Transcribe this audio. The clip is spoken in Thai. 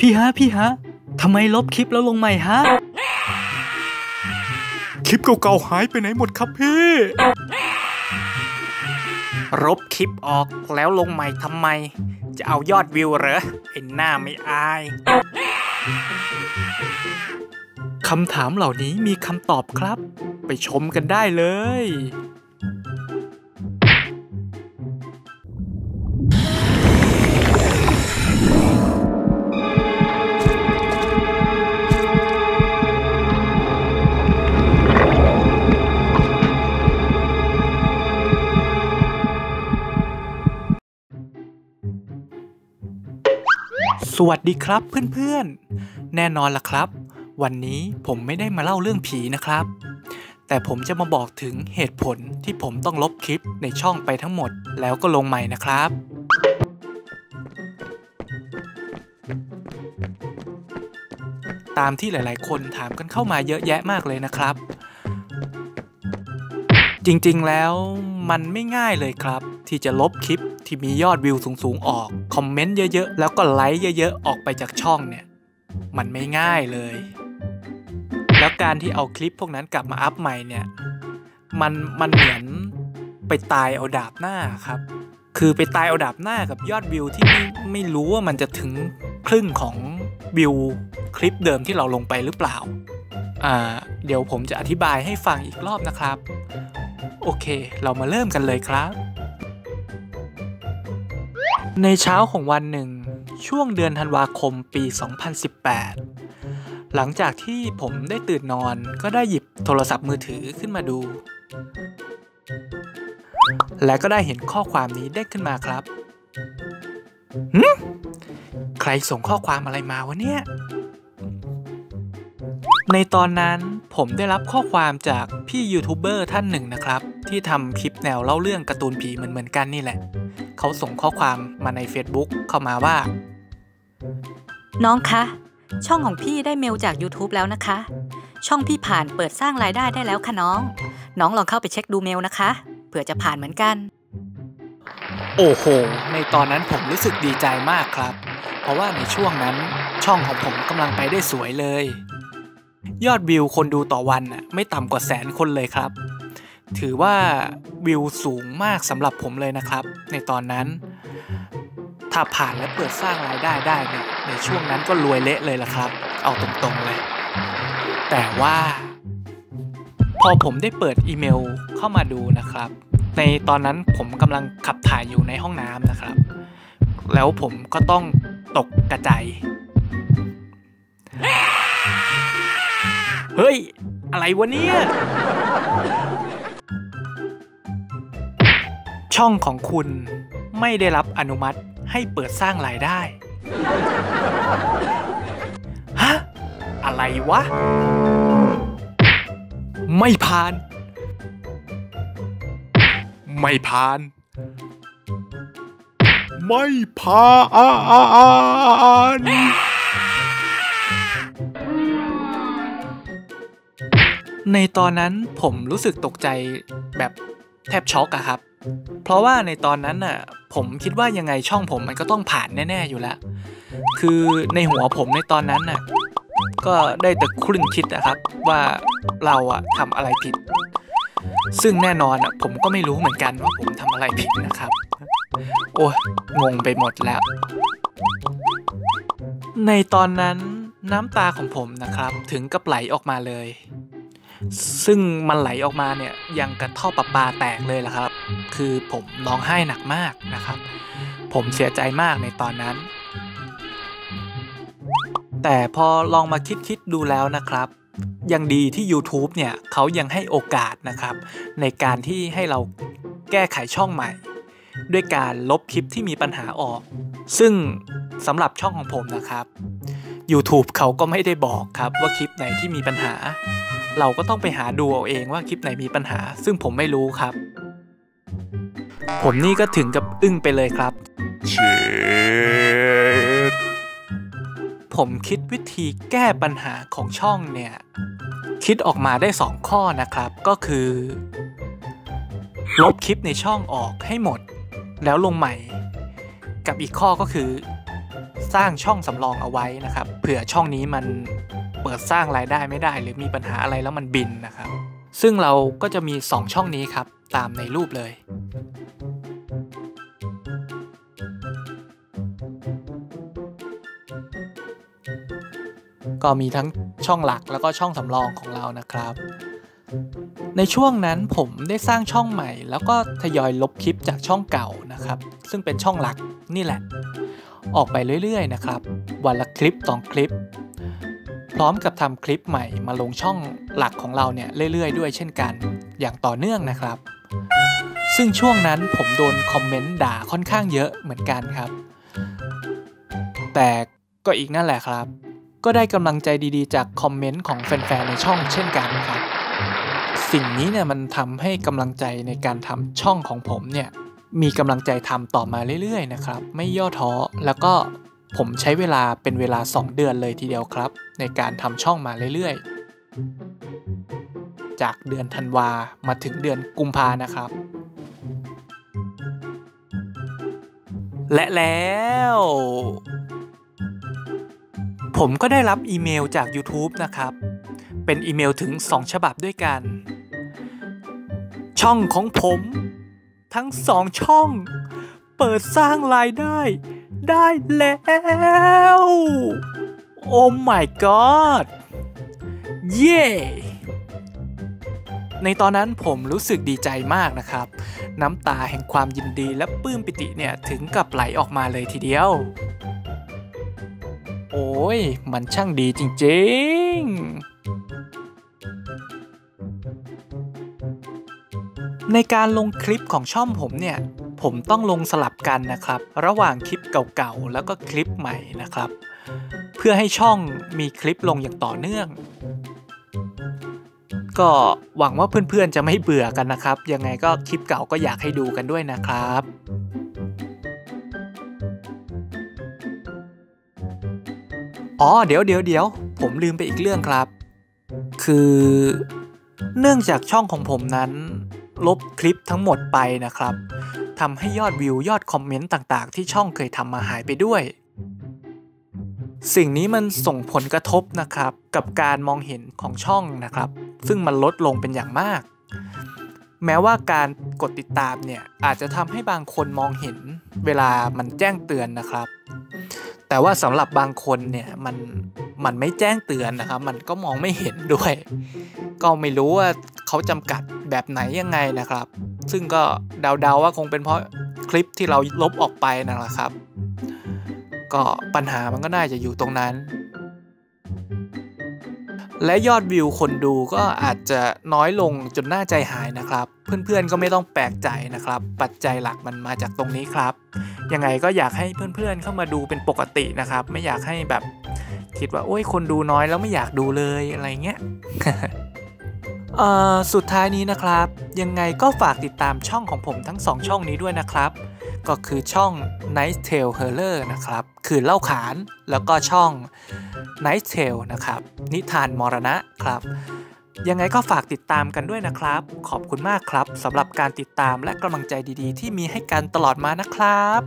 พี่ฮะพี่ฮะทำไมลบคลิปแล้วลงใหม่ฮะ คลิปเก่าๆหายไปไหนหมดครับพี่รบคลิปออกแล้วลงใหม่ทำไม จะเอายอดวิวเหรอไอ้หน้าไม่อายคำถามเหล่านี้มีคำตอบครับ ไปชมกันได้เลย สวัสดีครับเพื่อนๆ แน่นอนล่ะครับ วันนี้ผมไม่ได้มาเล่าเรื่องผีนะครับ แต่ผมจะมาบอกถึงเหตุผลที่ผมต้องลบคลิปในช่องไปทั้งหมดแล้วก็ลงใหม่นะครับ ตามที่หลายๆ คนถามกันเข้ามาเยอะแยะมากเลยนะครับ จริงๆแล้วมันไม่ง่ายเลยครับ ที่จะลบคลิป ที่มียอดวิวสูงๆออก คอมเมนต์เยอะๆ แล้วก็ไลค์เยอะๆ ออกไปจากช่องเนี่ย มันไม่ง่ายเลย แล้วการที่เอาคลิปพวกนั้นกลับมาอัพใหม่เนี่ย มันมันเหมือนไปตายเอาดาบหน้าครับ คือไปตายเอาดาบหน้ากับยอดวิวที่ไม่ไม่รู้ว่ามันจะถึงครึ่งของวิวคลิปเดิมที่เราลงไปหรือเปล่า อ่า เดี๋ยวผมจะอธิบายให้ฟังอีกรอบนะครับ โอเค เรามาเริ่มกันเลยครับ ในเช้าของวันหนึ่ง ช่วงเดือนธันวาคมปี 2018 หลังจากที่ผมได้ตื่นนอนก็ได้หยิบโทรศัพท์มือถือขึ้นมาดู และก็ได้เห็นข้อความนี้ได้ขึ้นมาครับหืมใครส่งข้อความอะไรมาวะเนี่ย ในตอนนั้น ผมได้รับข้อความจากพี่ยูทูบเบอร์ท่านหนึ่งนะครับ ที่ทำคลิปแนวเล่าเรื่องการ์ตูนผีเหมือนๆกันนี่แหละ เขาส่งข้อความมาใน Facebook เข้ามาว่า น้องคะ ช่องของพี่ได้เมลจาก YouTube แล้วนะคะ ช่องพี่ผ่านเปิดสร้างรายได้ได้แล้วค่ะน้อง น้องลองเข้าไปเช็คดูเมลนะคะเผื่อจะผ่านเหมือนกัน โอ้โห ในตอนนั้นผมรู้สึกดีใจมากครับ เพราะว่าในช่วงนั้นช่องของผมกำลังไปได้สวยเลย ยอดวิวคนดูต่อวันน่ะไม่ต่ำกว่าแสนคนเลยครับ ถือว่าวิวสูงมากสำหรับผมเลยนะครับ ในตอนนั้น ถ้าผ่านและเปิดสร้างรายได้ได้เนี่ยในช่วงนั้นก็รวยเละเลยละครับ เอาตรงๆเลย แต่ว่า พอผมได้เปิดอีเมลเข้ามาดูนะครับ ในตอนนั้นผมกำลังขับถ่ายอยู่ในห้องน้ำนะครับ แล้วผมก็ต้องตกกระจาย เฮ้ย อะไรวะเนี่ย ช่องของคุณไม่ได้รับอนุมัติให้เปิดสร้างรายได้ ฮะ อะไรวะ ไม่ผ่าน ไม่ผ่าน ไม่ผ่าน ในตอนนั้นผมรู้สึกตกใจแบบแทบช็อกอะครับ เพราะว่าในตอนนั้นน่ะผมคิดว่ายังไงช่องผมมันก็ต้องผ่านแน่ๆอยู่แล้ว คือในหัวผมในตอนนั้นน่ะก็ได้แต่ครึ่งคิดนะครับว่าเราอะทำอะไรผิด ซึ่งแน่นอนอะผมก็ไม่รู้เหมือนกันว่าผมทำอะไรผิดนะครับ โอ้ยงงไปหมดแล้ว ในตอนนั้นน้ำตาของผมนะครับถึงกับไหลออกมาเลย ซึ่งมันไหลออกมาเนี่ยยังกระท่อประปาแตกเลยล่ะครับ คือผมร้องไห้หนักมากนะครับ ผมเสียใจมากในตอนนั้น แต่พอลองมาคิดคิดดูแล้วนะครับ ยังดีที่ YouTube เนี่ยเขายังให้โอกาสนะครับ ในการที่ให้เราแก้ไขช่องใหม่ ด้วยการลบคลิปที่มีปัญหาออก ซึ่งสำหรับช่องของผมนะครับ YouTube เขาก็ไม่ได้บอกครับว่าคลิปไหนที่มีปัญหา เราก็ต้องไปหาดูเอาเองว่าคลิปไหนมีปัญหา ซึ่งผมไม่รู้ครับ ผมนี่ก็ถึงกับอึ้งไปเลยครับเช็ดผมคิดวิธีแก้ปัญหาของช่องเนี่ย คิดออกมาได้ 2 ข้อนะครับก็คือ ลบคลิปในช่องออกให้หมด แล้วลงใหม่ กับอีกข้อก็คือ สร้างช่องสำรองเอาไว้นะครับ เผื่อช่องนี้มัน เปิดสร้างรายได้ไม่ได้หรือมีปัญหาอะไรแล้วมันบินนะครับ ซึ่งเราก็จะมี 2 ช่องนี้ครับ ตามในรูปเลย ก็มีทั้งช่องหลักแล้วก็ช่องสำรองของเรานะครับ ในช่วงนั้นผมได้สร้างช่องใหม่ แล้วก็ทยอยลบคลิปจากช่องเก่านะครับ ซึ่งเป็นช่องหลักนี่แหละ ออกไปเรื่อยๆนะครับ วันละคลิปสองคลิป ร้อมกับทำคลิปใหม่มาลงช่องหลักของเราเนี่ยเรื่อยๆ ด้วยเช่นกัน อย่างต่อเนื่องนะครับ ซึ่งช่วงนั้นผมโดนคอมเมนต์ด่าค่อนข้างเยอะเหมือนกันครับ แต่ก็อีกนั่นแหละครับ ก็ได้กำลังใจดีๆ จากคอมเมนต์ของแฟนๆในช่องเช่นกันครับ สิ่งนี้เนี่ยมันทำให้กำลังใจในการทำช่องของผมเนี่ยมีกำลังใจทำต่อมาเรื่อยๆนะครับ ไม่ย่อท้อแล้วก็ ผมใช้เวลาเป็นเวลา 2 เดือนเลยทีเดียวครับ ในการทำช่องมาเรื่อยๆ จากเดือนธันวามาถึงเดือนกุมภานะครับ และแล้ว ผมก็ได้รับอีเมลจาก YouTube นะครับ เป็นอีเมลถึง 2 ฉบับด้วยกัน ช่องของผม ทั้งสองช่อง เปิดสร้างรายได้ ได้แล้ว โอ้ my god เย้ในตอนนั้นผมรู้สึกดีใจมากนะครับ น้ำตาแห่งความยินดีและปลื้มปิติเนี่ยถึงกับไหลออกมาเลยทีเดียว โอ้ย มันช่างดีจริงๆ ในการลงคลิปของช่องผมเนี่ย ผมต้องลงสลับกันนะครับ ระหว่างคลิป เก่าๆ แล้วก็คลิปใหม่นะครับ เพื่อให้ช่องมีคลิปลงอย่างต่อเนื่อง ก็หวังว่าเพื่อนๆจะไม่เบื่อกันนะครับ ยังไงก็คลิปเก่าก็อยากให้ดูกันด้วยนะครับอ๋อเดี๋ยวเดี๋ยวเดี๋ยวผมลืมไปอีกเรื่องครับ คือเนื่องจากช่องของผมนั้น ลบคลิปทั้งหมดไปนะครับ ทำให้ยอดวิวยอดคอมเมนต์ต่างๆ ที่ช่องเคยทำมาหายไปด้วย สิ่งนี้มันส่งผลกระทบนะครับกับการมองเห็นของช่องนะครับ ซึ่งมันลดลงเป็นอย่างมาก แม้ว่าการกดติดตามเนี่ยอาจจะทำให้บางคนมองเห็นเวลามันแจ้งเตือนนะครับ แต่ว่าสำหรับบางคนเนี่ยมันมันไม่แจ้งเตือนนะครับ มันก็มองไม่เห็นด้วย ก็ไม่รู้ว่าเขาจำกัดแบบไหนยังไงนะครับ ซึ่งก็เดาๆว่าคงเป็นเพราะคลิปที่เราลบออกไปนั่นแหละครับ ก็ปัญหามันก็น่าจะอยู่ตรงนั้น และยอดวิวคนดูก็อาจจะน้อยลงจนน่าใจหายนะครับ เพื่อนๆก็ไม่ต้องแปลกใจนะครับ ปัจจัยหลักมันมาจากตรงนี้ครับ ยังไงก็อยากให้เพื่อนๆเข้ามาดูเป็นปกตินะครับ ไม่อยากให้แบบคิดว่าโอ้ยคนดูน้อยแล้วไม่อยากดูเลยอะไรเงี้ย เอ่อสุดท้ายนี้นะครับ ยังไงก็ฝากติดตามช่องของผมทั้ง 2 ช่องนี้ด้วยนะครับ ก็คือช่อง Night Tale Horror นะครับ คือเล่าขาน แล้วก็ช่อง Night Tale นะครับ นิทานมรณะครับ ยังไงก็ฝากติดตามกันด้วยนะครับ ขอบคุณมากครับสำหรับการติดตามและกำลังใจดีๆ ที่มีให้กันตลอดมานะครับ